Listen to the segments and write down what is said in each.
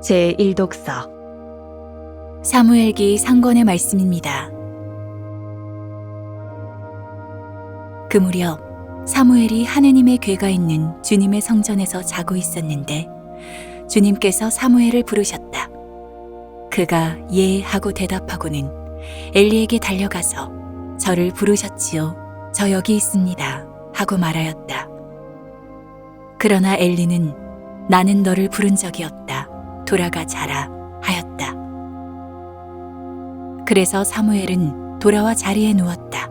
제1독서 사무엘기 상권의 말씀입니다. 그 무렵 사무엘이 하느님의 궤가 있는 주님의 성전에서 자고 있었는데 주님께서 사무엘을 부르셨다. 그가 예 하고 대답하고는 엘리에게 달려가서 저를 부르셨지요. 저 여기 있습니다. 하고 말하였다. 그러나 엘리는 나는 너를 부른 적이 없다. 돌아가 자라 하였다. 그래서 사무엘은 돌아와 자리에 누웠다.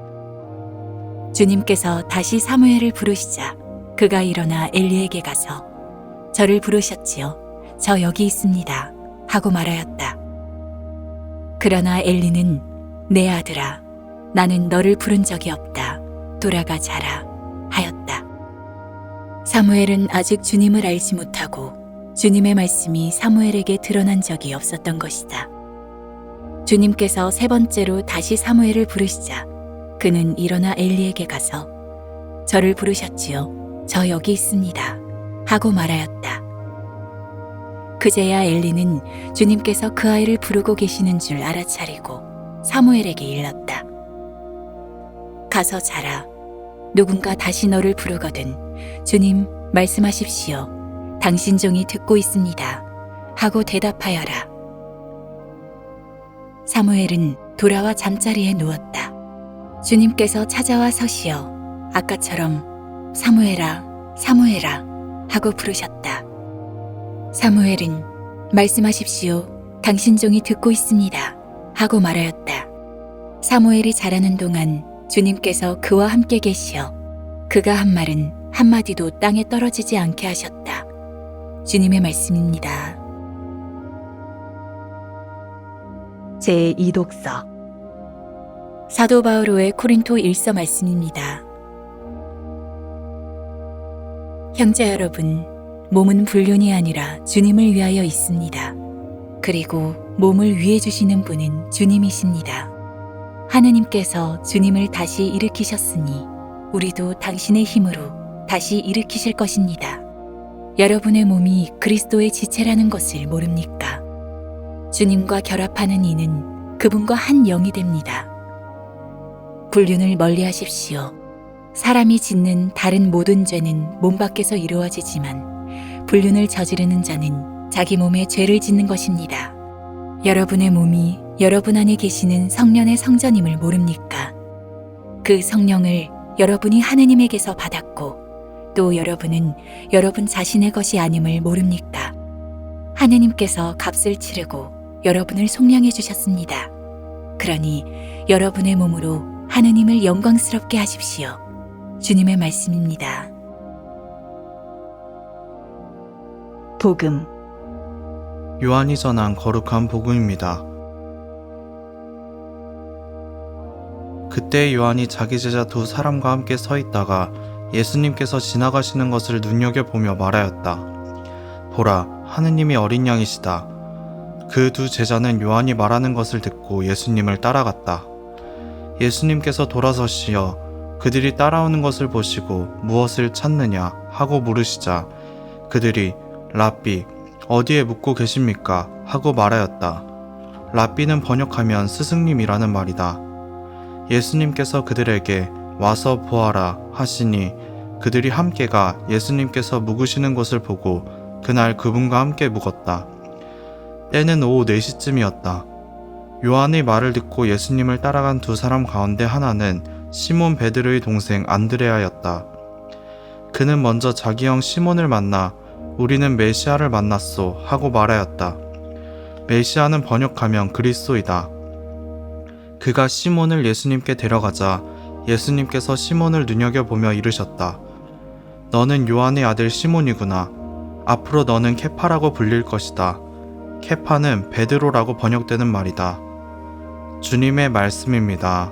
주님께서 다시 사무엘을 부르시자 그가 일어나 엘리에게 가서 저를 부르셨지요. 저 여기 있습니다. 하고 말하였다. 그러나 엘리는 내 아들아, 나는 너를 부른 적이 없다. 돌아가 자라 하였다. 사무엘은 아직 주님을 알지 못하고 주님의 말씀이 사무엘에게 드러난 적이 없었던 것이다. 주님께서 세 번째로 다시 사무엘을 부르시자 그는 일어나 엘리에게 가서 저를 부르셨지요. 저 여기 있습니다. 하고 말하였다. 그제야 엘리는 주님께서 그 아이를 부르고 계시는 줄 알아차리고 사무엘에게 일렀다. 가서 자라. 누군가 다시 너를 부르거든 주님 말씀하십시오. 당신 종이 듣고 있습니다. 하고 대답하여라. 사무엘은 돌아와 잠자리에 누웠다. 주님께서 찾아와 서시어 아까처럼 사무엘아, 사무엘아 하고 부르셨다. 사무엘은 말씀하십시오. 당신 종이 듣고 있습니다. 하고 말하였다. 사무엘이 자라는 동안 주님께서 그와 함께 계시어 그가 한 말은 한마디도 땅에 떨어지지 않게 하셨다. 주님의 말씀입니다. 제2독서 사도 바오로의 코린토 일서 말씀입니다. 형제 여러분, 몸은 불륜이 아니라 주님을 위하여 있습니다. 그리고 몸을 위해 주시는 분은 주님이십니다. 하느님께서 주님을 다시 일으키셨으니 우리도 당신의 힘으로 다시 일으키실 것입니다. 여러분의 몸이 그리스도의 지체라는 것을 모릅니까? 주님과 결합하는 이는 그분과 한 영이 됩니다. 불륜을 멀리 하십시오. 사람이 짓는 다른 모든 죄는 몸 밖에서 이루어지지만 불륜을 저지르는 자는 자기 몸에 죄를 짓는 것입니다. 여러분의 몸이 여러분 안에 계시는 성령의 성전임을 모릅니까? 그 성령을 여러분이 하느님에게서 받았고 또 여러분은 여러분 자신의 것이 아님을 모릅니까? 하느님께서 값을 치르고 여러분을 속량해 주셨습니다. 그러니 여러분의 몸으로 하느님을 영광스럽게 하십시오. 주님의 말씀입니다. 복음 요한이 전한 거룩한 복음입니다. 그때 요한이 자기 제자 두 사람과 함께 서 있다가 예수님께서 지나가시는 것을 눈여겨보며 말하였다. 보라, 하느님이 어린 양이시다. 그 두 제자는 요한이 말하는 것을 듣고 예수님을 따라갔다. 예수님께서 돌아서시어 그들이 따라오는 것을 보시고 무엇을 찾느냐 하고 물으시자 그들이 랍비 어디에 묵고 계십니까? 하고 말하였다. 랍비는 번역하면 스승님이라는 말이다. 예수님께서 그들에게 와서 보아라 하시니 그들이 함께가 예수님께서 묵으시는 곳을 보고 그날 그분과 함께 묵었다. 때는 오후 4시쯤이었다. 요한의 말을 듣고 예수님을 따라간 두 사람 가운데 하나는 시몬 베드로의 동생 안드레아였다. 그는 먼저 자기 형 시몬을 만나 우리는 메시아를 만났소 하고 말하였다. 메시아는 번역하면 그리스도이다. 그가 시몬을 예수님께 데려가자 예수님께서 시몬을 눈여겨보며 이르셨다. 너는 요한의 아들 시몬이구나. 앞으로 너는 케파라고 불릴 것이다. 케파는 베드로라고 번역되는 말이다. 주님의 말씀입니다.